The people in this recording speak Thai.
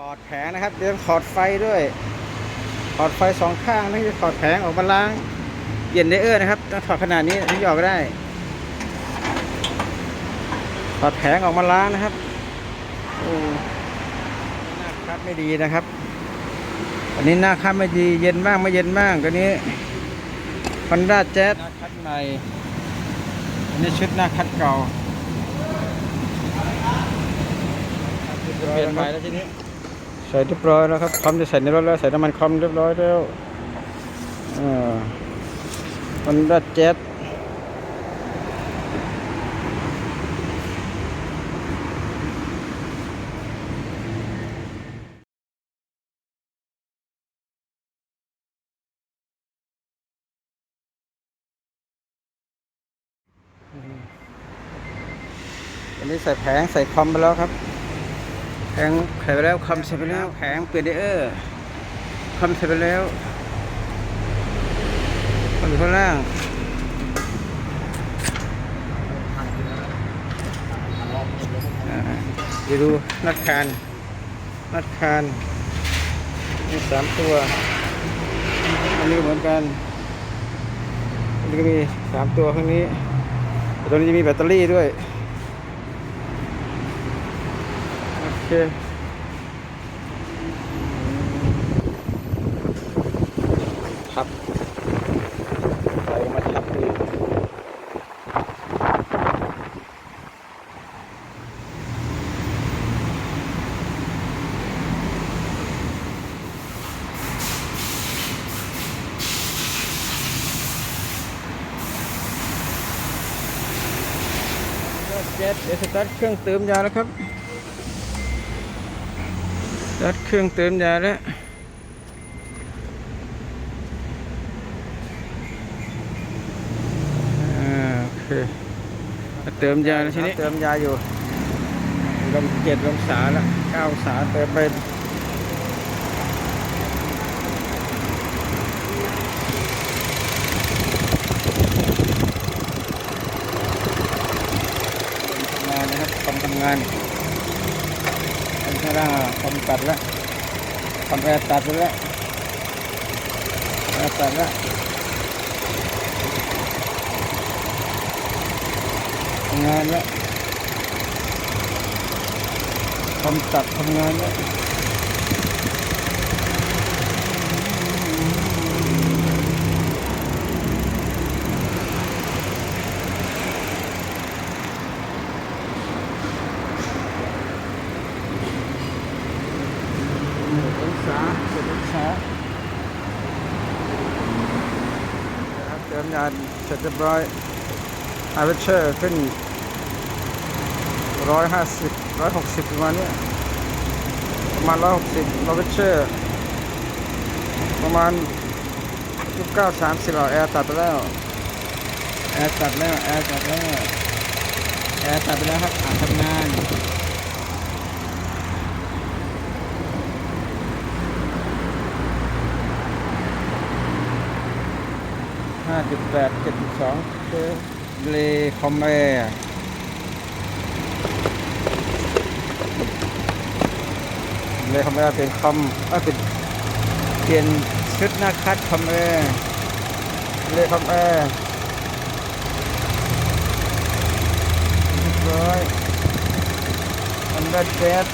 ถอดแผงนะครับเดี๋ยวถอดไฟด้วยถอดไฟสองข้างนี่จะถอดแผงออกมาล้างเย็นได้เออร์นะครับต้องถอดขนาดนี้ถึงจะออกได้ถอดแผงออกมาล้างนะครับโอ้หน้าคัดไม่ดีนะครับอันนี้หน้าคัดไม่ดีเย็นบ้างไม่เย็นบ้างตัวนี้ฮอนด้าแจ๊หน้าคัดใหม่อันนี้ชุดหน้าคัดเก่าเปลี่ยนใหม่แล้วทีนี้ ใส่เรียบร้อยแล้วครับคอมจะใส่ในรถแล้วใส่น้ำมันคอมเรียบร้อยแล้วฮอนด้าแจ๊อันนี้ใส่แผงใส่คอมไปแล้วครับ แผงใส่ไปแล้วคอมใส่ไปแล้วแผงเปลี่ยนไดเออร์คอมใส่ไปแล้วคอมอยู่ข้างล่างอ่าเดี๋ยวดูนัดคานนัดคานมีสามตัว อันนี้เหมือนกัน อันนี้ก็มีสามตัวข้างนี้ต่ตัวนี้จะมีแบตเตอรี่ด้วย โอ เคทับใส่มาทับดูเจ็ดเดี๋ยวสตาร์ทเครื่องเติมยาแล้วครับ รัดเครื่องเติมยาแล้วอ่าโอเคเติมยาแล้วทีนี้ เติมยาอยู่ลมเจ็ดลมสาแล้วเก้าองศาเติมไปทำงานนะครับทำทำงาน ไม่ได้คอมตัดแล้วคอมแอตัดไปแล้วแอตัดแล้วทำงานแล้วคอมตัดทำงานแล้ว องศาเจ็ดองศานะครับเติมยาเสร็จเรียบร้อยอาร์เวเชอร์ขึ้นร้อยห้าสิบร้อยหกสิบประมาณนี้ประมาณร้อยหกสิบอาร์เวเชอร์ประมาณยี่สิบเก้าสามสิบเอาแอร์ตัดไปแล้วแอร์ตัดแล้วแอร์ตัดแล้วแอร์ตัดไปแล้วครับอ่านทำงาน ห้าจุดแปดเจ็ดจุดสองเลคอมแอร์เลคอมแอร์เป็นคอมเออเป็นเปลี่ยนชุดหน้าคัดคอมแอร์เลคอมแอร์เรียบร้อยอันดับแจ๊ส